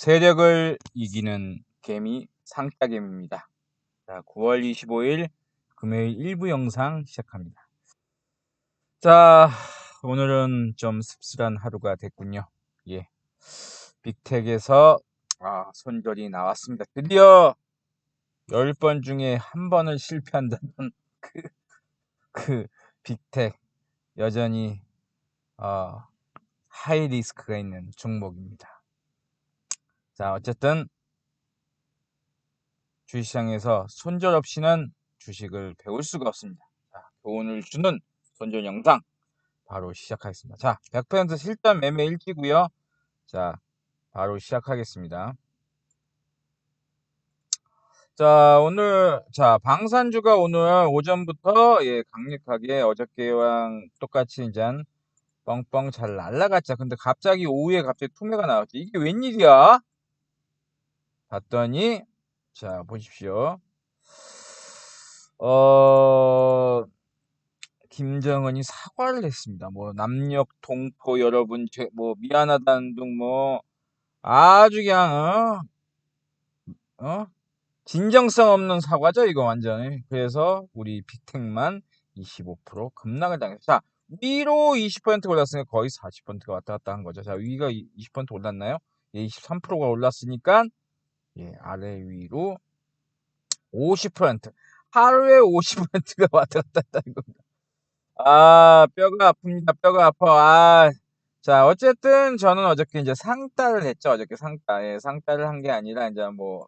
세력을 이기는 개미 상따개미입니다. 자, 9월 25일 금요일 1부 영상 시작합니다. 자, 오늘은 좀 씁쓸한 하루가 됐군요. 예. 빅텍에서 아, 손절이 나왔습니다. 드디어 10번 중에 한 번을 실패한다는 그, 그 빅텍 여전히 어, 하이 리스크가 있는 종목입니다. 자, 어쨌든 주식시장에서 손절 없이는 주식을 배울 수가 없습니다. 자, 교훈을 주는 손절 영상 바로 시작하겠습니다. 자, 100% 실전 매매 일지고요. 자, 바로 시작하겠습니다. 자, 오늘 자, 방산주가 오늘 오전부터 예, 강력하게 어저께랑 똑같이 이제 뻥뻥 잘 날라갔죠. 근데 갑자기 오후에 갑자기 투매가 나왔죠. 이게 웬일이야? 봤더니 자 보십시오. 어 김정은이 사과를 했습니다. 뭐 남녘 동포 여러분 뭐 미안하다는 등뭐 아주 그냥 어? 어? 진정성 없는 사과죠 이거 완전히. 그래서 우리 빅텍만 25% 급락을 당했어. 자 위로 20% 올랐으니까 거의 40%가 왔다 갔다 한 거죠. 자 위가 20% 올랐나요? 예, 23%가 올랐으니까 예, 아래 위로 50% 하루에 50%가 왔다 갔다 했다는 겁니다. 아, 뼈가 아픕니다. 뼈가 아파. 아, 자, 어쨌든 저는 어저께 이제 상따를 했죠. 어저께 상따. 예, 상따를 한게 아니라 이제 뭐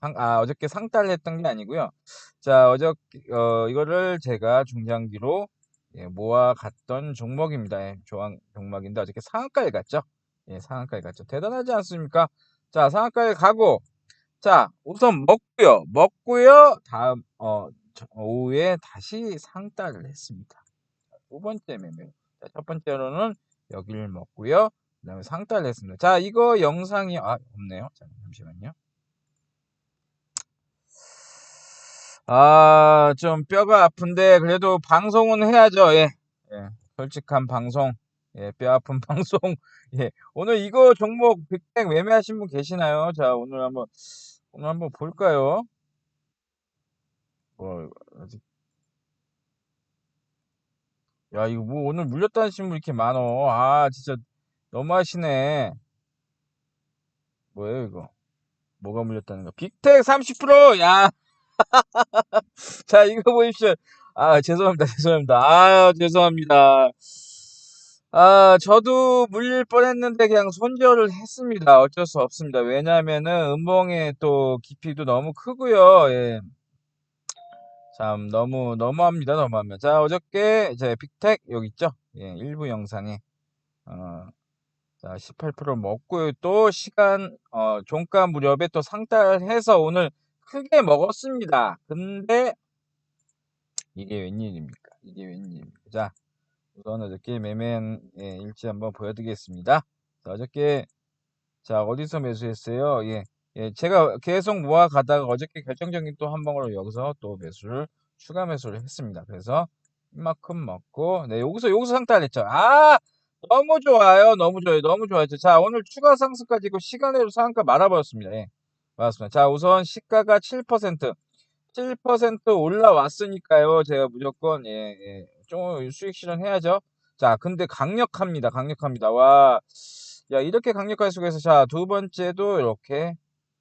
상, 아, 어저께 상따를 했던 게 아니고요. 자, 어저께 어, 이거를 제가 중장기로 예, 모아 갔던 종목입니다. 예, 조항 종목인데 어저께 상한가에 갔죠. 예, 상한가에 갔죠. 대단하지 않습니까? 자, 상한가에 가고, 자, 우선 먹고요. 먹고요. 다음, 어, 오후에 다시 상따를 했습니다. 두 번째 매매. 자, 첫 번째로는 여기를 먹고요. 그 다음에 상따를 했습니다. 자, 이거 영상이, 아, 없네요. 자, 잠시만요. 아, 좀 뼈가 아픈데, 그래도 방송은 해야죠. 예. 예. 솔직한 방송. 예, 뼈 아픈 방송. 예, 오늘 이거 종목 빅뱅 매매하신 분 계시나요? 자, 오늘 한번, 오늘 한번 볼까요? 뭐, 아직. 야, 이거 뭐 오늘 물렸다는 분 이렇게 많어. 아, 진짜 너무하시네. 뭐예요, 이거? 뭐가 물렸다는 거? 빅텍 30%! 야! 자, 이거 보십시오. 아, 죄송합니다. 죄송합니다. 아, 죄송합니다. 아, 저도 물릴 뻔했는데 그냥 손절을 했습니다. 어쩔 수 없습니다. 왜냐하면은 음봉의 또 깊이도 너무 크고요. 예. 참 너무 너무합니다. 너무합니다. 자, 어저께 제 빅텍 여기 있죠? 예, 일부 영상에 어, 자, 18% 먹고요. 또 시간 어, 종가 무렵에 또 상달해서 오늘 크게 먹었습니다. 근데 이게 웬일입니까? 이게 웬일입니까? 자, 우선 어저께 매매한 예, 일지 한번 보여드리겠습니다. 자, 어저께 자 어디서 매수했어요? 예, 예, 제가 계속 모아 가다가 어저께 결정적인 또 한 번으로 여기서 또 매수를 추가 매수를 했습니다. 그래서 이만큼 먹고 네 여기서 여기서 상따했죠. 아 너무 좋아요, 너무 좋아요, 너무 좋아요. 자 오늘 추가 상승까지 고 시간으로 상한가 말아버렸습니다. 예, 맞습니다. 자 우선 시가가 7% 7% 올라왔으니까요. 제가 무조건 예, 예. 좀 수익 실현해야죠. 자, 근데 강력합니다. 강력합니다. 와, 야, 이렇게 강력할 수가 있어. 자, 두 번째도 이렇게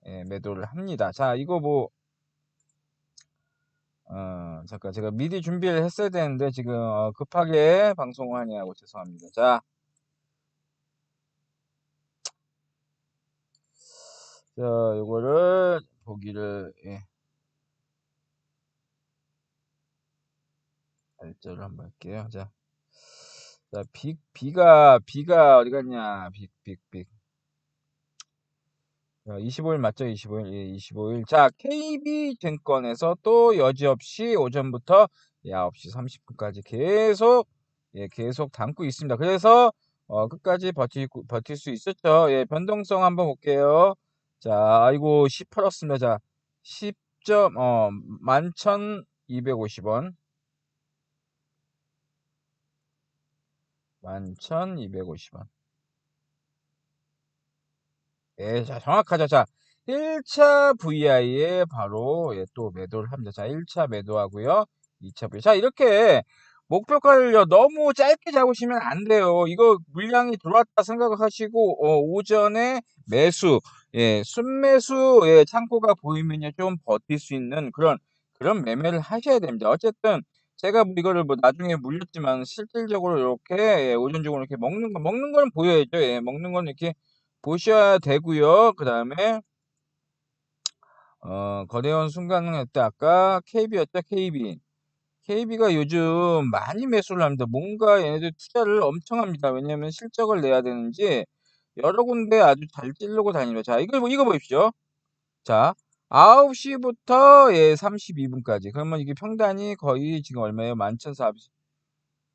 예, 매도를 합니다. 자, 이거 뭐, 어, 잠깐 제가 미리 준비를 했어야 되는데 지금 어, 급하게 방송을 하냐고 죄송합니다. 자, 자, 이거를 보기를 예. 발전을 한번 할게요. 자, 자, 빅, 비가, 비가 어디 갔냐? 빅, 빅, 빅. 자, 25일 맞죠? 25일, 예, 25일. 자, KB증권에서 또 여지없이 오전부터 9시 30분까지 계속, 예, 계속 담고 있습니다. 그래서, 어, 끝까지 버티, 버틸 수 있었죠. 예, 변동성 한번 볼게요. 자, 아이고, 10 풀었습니다. 자, 10점, 어, 11,250원. 11,250원. 예, 자, 정확하죠. 자, 1차 VI에 바로 예, 또 매도를 합니다. 자, 1차 매도하고요. 2차 VI. 자, 이렇게 목표가를 너무 짧게 잡으시면 안 돼요. 이거 물량이 들어왔다 생각하시고 어, 오전에 매수, 예, 순매수 예, 창고가 보이면요 좀 버틸 수 있는 그런 그런 매매를 하셔야 됩니다. 어쨌든 제가 뭐 이거를 뭐 나중에 물렸지만 실질적으로 이렇게 예, 오전중으로 이렇게 먹는 거 먹는 거는 보여야죠. 예, 먹는 거는 이렇게 보셔야 되고요. 그 다음에 어, 거래원 순간했때 아까 KB였죠, KB. KB가 요즘 많이 매수를 합니다. 뭔가 얘네들 투자를 엄청 합니다. 왜냐면 실적을 내야 되는지 여러 군데 아주 잘 찌르고 다닙니다. 자, 이거, 이거 보십시오. 자, 9시부터 예, 32분까지. 그러면 이게 평단이 거의 지금 얼마예요? 11,400.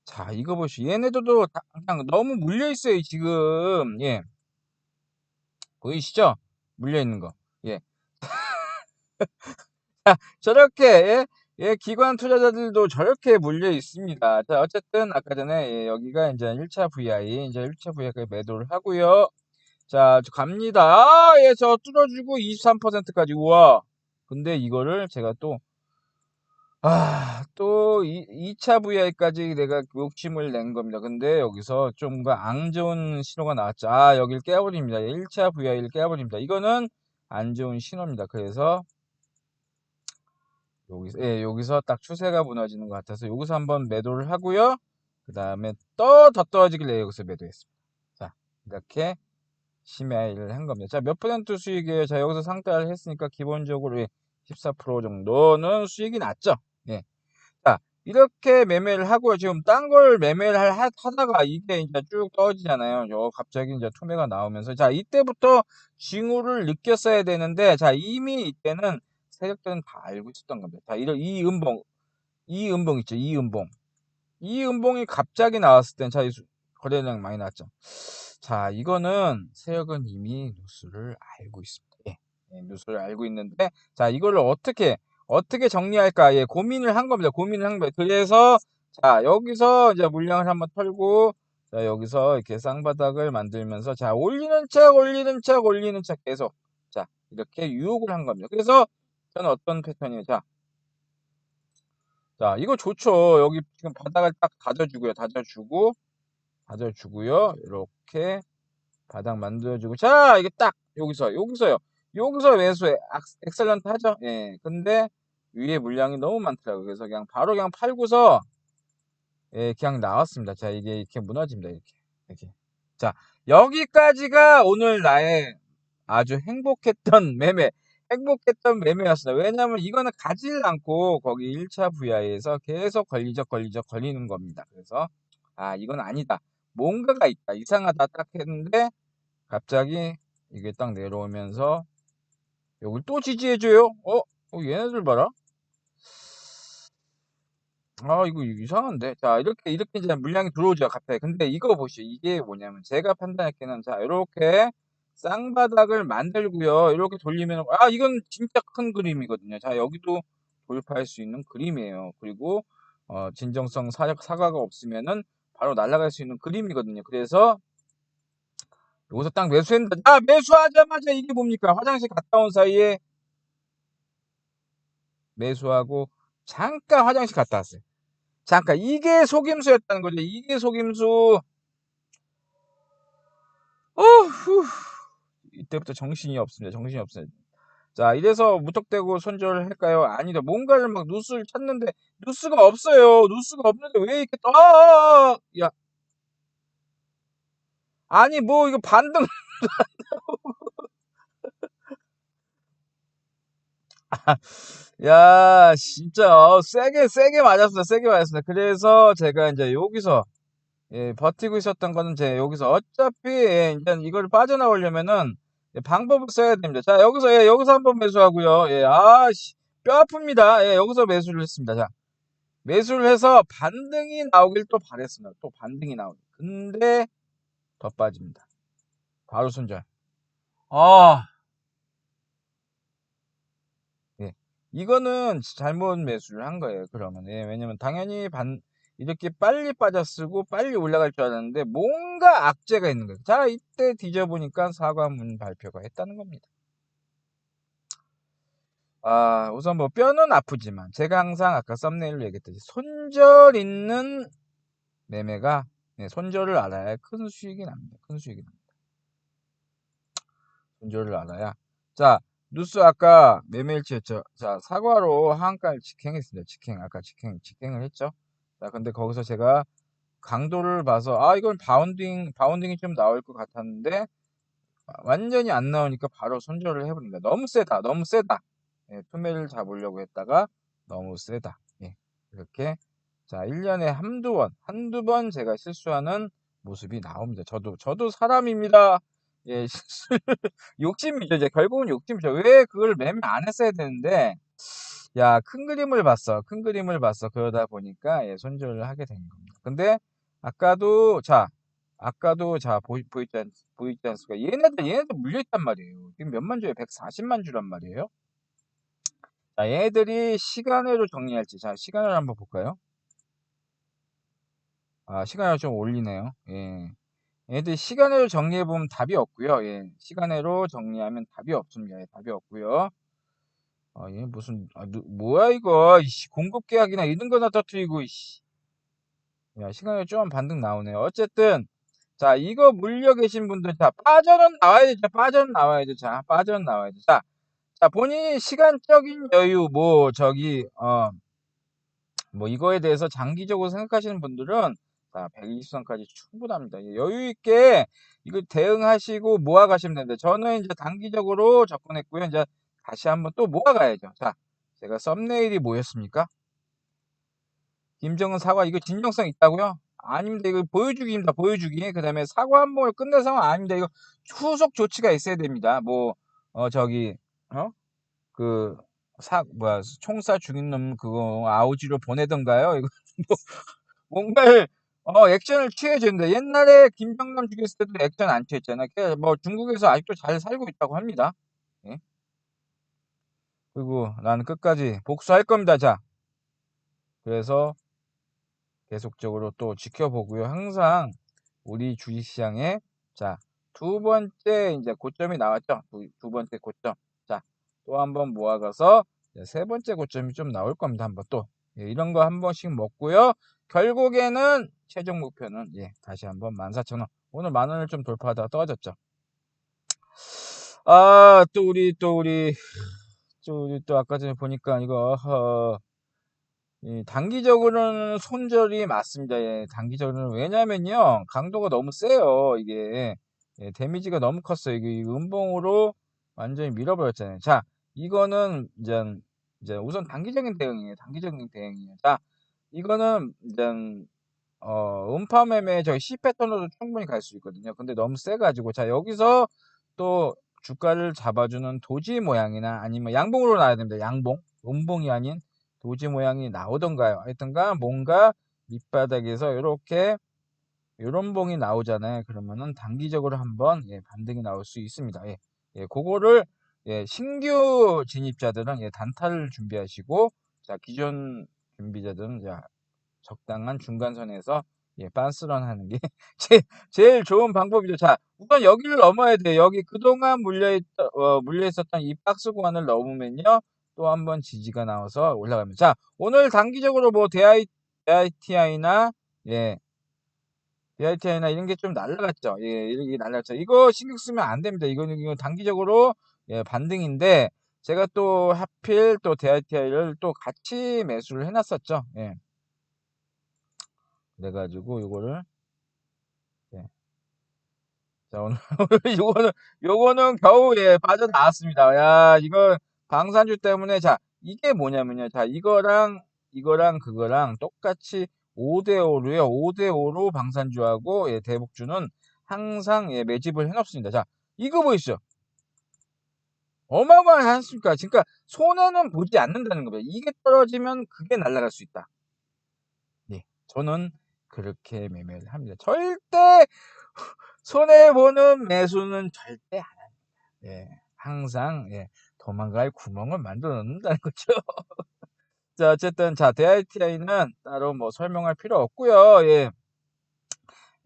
자, 이거 보시오. 얘네들도 다 그냥 너무 물려있어요, 지금. 예. 보이시죠? 물려있는 거. 예. 자, 저렇게, 예, 예, 기관 투자자들도 저렇게 물려 있습니다. 자, 어쨌든 아까 전에 예, 여기가 이제 1차 VI, 이제 1차 VI까지 매도를 하고요. 자, 저 갑니다. 아, 예, 저 뚫어주고 23%까지. 우와. 근데 이거를 제가 또, 아, 또 2, 차 VI까지 내가 욕심을 낸 겁니다. 근데 여기서 좀안 좋은 신호가 나왔죠. 아, 여길 깨버립니다. 1차 VI를 깨버립니다. 이거는 안 좋은 신호입니다. 그래서 여기서, 예, 여기서 딱 추세가 무너지는 것 같아서 여기서 한번 매도를 하고요. 그 다음에 또 더 떨어지길래 여기서 매도했습니다. 자, 이렇게 심야일을 한 겁니다. 자, 몇 퍼센트 수익이에요? 자, 여기서 상따를 했으니까 기본적으로 14% 정도는 수익이 났죠. 예. 자, 이렇게 매매를 하고요. 지금 딴 걸 매매를 하, 다가 이게 이제 쭉 떨어지잖아요. 요 갑자기 이제 투매가 나오면서 자, 이때부터 징후를 느꼈어야 되는데 자, 이미 이때는 세력들은 다 알고 있었던 겁니다. 자, 이런 이 음봉, 이 음봉 있죠. 이 음봉. 이 음봉이 갑자기 나왔을 땐 자, 거래량 많이 나왔죠. 자, 이거는 세력은 이미 뉴스를 알고 있습니다. 예, 예, 뉴스를 알고 있는데, 자, 이거를 어떻게, 어떻게 정리할까, 예, 고민을 한 겁니다. 고민을 한 겁니다. 그래서, 자, 여기서 이제 물량을 한번 털고, 자, 여기서 이렇게 쌍바닥을 만들면서, 자, 올리는 척, 올리는 척, 올리는 척 계속, 자, 이렇게 유혹을 한 겁니다. 그래서, 저는 어떤 패턴이에요? 자, 자, 이거 좋죠. 여기 지금 바닥을 딱 다져주고요. 다져주고, 다져주고요. 이렇게 바닥 만들어주고. 자, 이게 딱 여기서, 여기서요. 여기서 매수에 엑셀런트 하죠? 예. 근데 위에 물량이 너무 많더라고요. 그래서 그냥 바로 그냥 팔고서 예, 그냥 나왔습니다. 자, 이게 이렇게 무너집니다. 이렇게. 이렇게. 자, 여기까지가 오늘 나의 아주 행복했던 매매. 행복했던 매매였습니다. 왜냐하면 이거는 가질 않고 거기 1차 VI에서 계속 걸리적 걸리적 걸리는 겁니다. 그래서 아 이건 아니다. 뭔가가 있다. 이상하다 딱 했는데 갑자기 이게 딱 내려오면서 여기 또 지지해줘요. 어? 어 얘네들 봐라. 아 이거 이상한데 자 이렇게 이렇게 이제 물량이 들어오죠 갑자기 근데 이거 보시죠 이게 뭐냐면 제가 판단했기는 자 이렇게 쌍바닥을 만들고요. 이렇게 돌리면 아 이건 진짜 큰 그림이거든요. 자 여기도 돌파할 수 있는 그림이에요. 그리고 어, 진정성 사, 사과가 없으면은 바로 날아갈 수 있는 그림이거든요. 그래서 여기서 딱 매수했는데 아 매수하자마자 이게 뭡니까? 화장실 갔다 온 사이에 매수하고 잠깐 화장실 갔다 왔어요. 잠깐 이게 속임수였다는 거죠. 이게 속임수. 어후. 이때부터 정신이 없습니다. 정신이 없어요. 자, 이래서 무턱대고 손절을 할까요? 아니다. 뭔가를 막 뉴스를 찾는데 뉴스가 없어요. 뉴스가 없는데 왜 이렇게 또, 아, 야. 아니, 뭐, 이거 반등. 야, 진짜, 어, 세게, 세게 맞았어요. 세게 맞았습니다. 그래서 제가 이제 여기서, 예, 버티고 있었던 거는 제 여기서 어차피, 예, 이제 이걸 빠져나오려면은, 예, 방법을 써야 됩니다. 자, 여기서, 예, 여기서 한번 매수하고요. 예, 아, 씨, 뼈 아픕니다. 예, 여기서 매수를 했습니다. 자, 매수를 해서 반등이 나오길 또 바랬습니다. 또 반등이 나오길. 근데, 더 빠집니다. 바로 손절. 아, 예. 이거는 잘못 매수를 한 거예요. 그러면. 예, 왜냐면 당연히 반, 이렇게 빨리 빠졌쓰고 빨리 올라갈 줄 알았는데 뭔가 악재가 있는 거예요. 자, 이때 뒤져보니까 사과문 발표가 했다는 겁니다. 아, 우선 뭐 뼈는 아프지만 제가 항상 아까 썸네일로 얘기했듯이 손절 있는 매매가 네, 손절을 알아야 큰 수익이 납니다. 큰 수익이 납니다. 손절을 알아야 자 뉴스 아까 매매일치였죠. 자 사과로 하한가를 직행했습니다. 직행 아까 직행 직행을 했죠. 자 근데 거기서 제가 강도를 봐서 아 이건 바운딩 바운딩이 좀 나올 것 같았는데 완전히 안 나오니까 바로 손절을 해버립니다. 너무 세다. 너무 세다. 예, 투매를 잡으려고 했다가 너무 세다. 예, 이렇게 자 1년에 한두 번, 한두 번 제가 실수하는 모습이 나옵니다. 저도 저도 사람입니다. 예, 욕심이죠. 이제 결국은 욕심이죠. 왜 그걸 매매 안 했어야 되는데 야, 큰 그림을 봤어. 큰 그림을 봤어. 그러다 보니까 예, 손절을 하게 된 겁니다. 근데 아까도 자, 아까도 자 보이, 보이지, 않, 보이지 않습니까? 얘네들 얘네들 물려있단 말이에요. 지금 몇만 주에 140만 주란 말이에요. 자, 얘네들이 시간으로 정리할지. 자, 시간을 한번 볼까요? 아, 시간을 좀 올리네요. 예. 얘들 시간으로 정리해 보면 답이 없고요. 예. 시간으로 정리하면 답이 없습니다. 예, 답이 없고요. 아, 얘 무슨, 아, 누, 뭐야, 이거. 이씨, 공급 계약이나 이런 거나 터트리고, 이씨. 야, 시간이 좀 반등 나오네요. 어쨌든, 자, 이거 물려 계신 분들, 자, 빠져는 나와야죠. 빠져는 나와야 죠. 자, 빠져는 나와야 죠. 자, 자, 본인이 시간적인 여유, 뭐, 저기, 어, 뭐, 이거에 대해서 장기적으로 생각하시는 분들은, 자, 120선까지 충분합니다. 여유 있게 이거 대응하시고 모아가시면 되는데, 저는 이제 단기적으로 접근했고요. 이제 다시 한번 또 모아가야죠. 자, 제가 썸네일이 뭐였습니까? 김정은 사과, 이거 진정성 있다고요? 아닙니다. 이거 보여주기입니다. 보여주기. 그 다음에 사과 한 번을 상황 아닙니다. 이거 후속 조치가 있어야 됩니다. 뭐, 어, 저기, 어? 그, 사, 뭐야, 총사 죽인 놈 그거 아우지로 보내던가요? 이거 뭐, 뭔가를, 어, 액션을 취해준다. 옛날에 김정남 죽였을 때도 액션 안 취했잖아요. 뭐 중국에서 아직도 잘 살고 있다고 합니다. 예? 그리고 나는 끝까지 복수할 겁니다. 자. 그래서 계속적으로 또 지켜보고요. 항상 우리 주식시장에 자, 두 번째 이제 고점이 나왔죠. 두, 두 번째 고점. 자, 또 한 번 모아가서 세 번째 고점이 좀 나올 겁니다. 한번 또. 예, 이런 거 한 번씩 먹고요. 결국에는 최종 목표는 예, 다시 한번 14,000원. 오늘 만 원을 좀 돌파하다가 떨어졌죠. 아, 또 우리 또 우리 또 아까 전에 보니까 이거 어, 예, 단기적으로는 손절이 맞습니다. 예, 단기적으로는 왜냐면요 강도가 너무 세요. 이게 예, 데미지가 너무 컸어요. 이게 음봉으로 완전히 밀어버렸잖아요. 자, 이거는 이제 이제 우선 단기적인 대응이에요. 단기적인 대응이에요. 자, 이거는 이제 어, 음파 매매 저희 C 패턴으로도 충분히 갈 수 있거든요. 근데 너무 세가지고 자 여기서 또 주가를 잡아주는 도지 모양이나 아니면 양봉으로 나야 됩니다. 양봉, 음봉이 아닌 도지 모양이 나오던가요. 하여튼가 뭔가 밑바닥에서 이렇게 이런 봉이 나오잖아요. 그러면은 단기적으로 한번 예, 반등이 나올 수 있습니다. 예, 예, 그거를 예, 신규 진입자들은 예, 단타를 준비하시고 자 기존 준비자들은 자 적당한 중간선에서 예, 빤스런 하는 게 제, 제일 좋은 방법이죠. 자, 우선 여기를 넘어야 돼. 여기 그동안 물려있, 어, 물려있었던 이 박스 구간을 넘으면요. 또 한 번 지지가 나와서 올라갑니다. 자, 오늘 단기적으로 뭐 DI, DITI나, 예, DITI나 이런 게 좀 날라갔죠. 예, 이렇게 날라갔죠. 이거 신경 쓰면 안 됩니다. 이거는, 이거 단기적으로, 예, 반등인데, 제가 또 하필 또 DITI를 또 같이 매수를 해놨었죠. 예. 그래가지고 요거를 예. 자 오늘 요거는 요거는 겨우 예 빠져나왔습니다. 야 이거 방산주 때문에 자 이게 뭐냐면요. 자 이거랑 이거랑 그거랑 똑같이 5대5로요. 5대5로 방산주하고 예, 대북주는 항상 예, 매집을 해놓습니다. 자 이거 보이시죠? 어마어마하지 않습니까? 그러니까 손해는 보지 않는다는 겁니다. 이게 떨어지면 그게 날아갈 수 있다. 네, 저는 그렇게 매매를 합니다. 절대 손해보는 매수는 절대 안 합니다. 예, 항상 예, 도망갈 구멍을 만들어 놓는다는 거죠. 자, 어쨌든, 자, DITI는 따로 뭐 설명할 필요 없고요 예.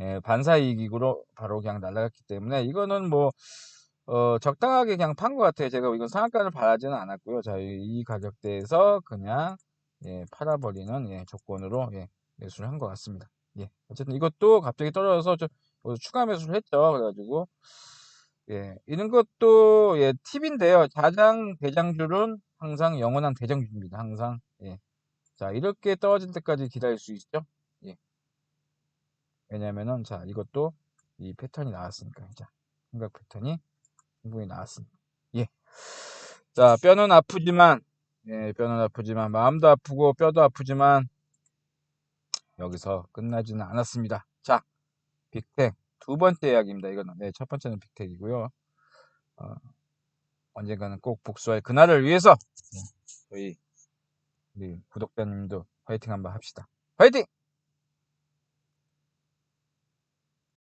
예, 반사이익으로 바로 그냥 날아갔기 때문에 이거는 뭐 어, 적당하게 그냥 판 것 같아요. 제가 이건 상한가를 바라지는 않았고요. 자, 이, 이 가격대에서 그냥 예, 팔아버리는 예, 조건으로 예, 매수를 한 것 같습니다. 예, 어쨌든 이것도 갑자기 떨어져서 좀 여기서 추가 매수를 했죠. 그래가지고 예, 이런 것도 예, 팁인데요. 자장 대장줄은 항상 영원한 대장줄입니다. 항상 예. 자, 이렇게 떨어질 때까지 기다릴 수 있죠. 예. 왜냐면은 자, 이것도 이 패턴이 나왔으니까 자, 삼각 패턴이 충분히 나왔습니다. 예. 자, 뼈는 아프지만, 예, 뼈는 아프지만, 마음도 아프고, 뼈도 아프지만, 여기서 끝나지는 않았습니다. 자, 빅텍. 두 번째 이야기입니다. 이거는. 네, 첫 번째는 빅텍이고요. 어, 언젠가는 꼭 복수할 그날을 위해서, 네, 저희, 우리 구독자님도 화이팅 한번 합시다. 화이팅!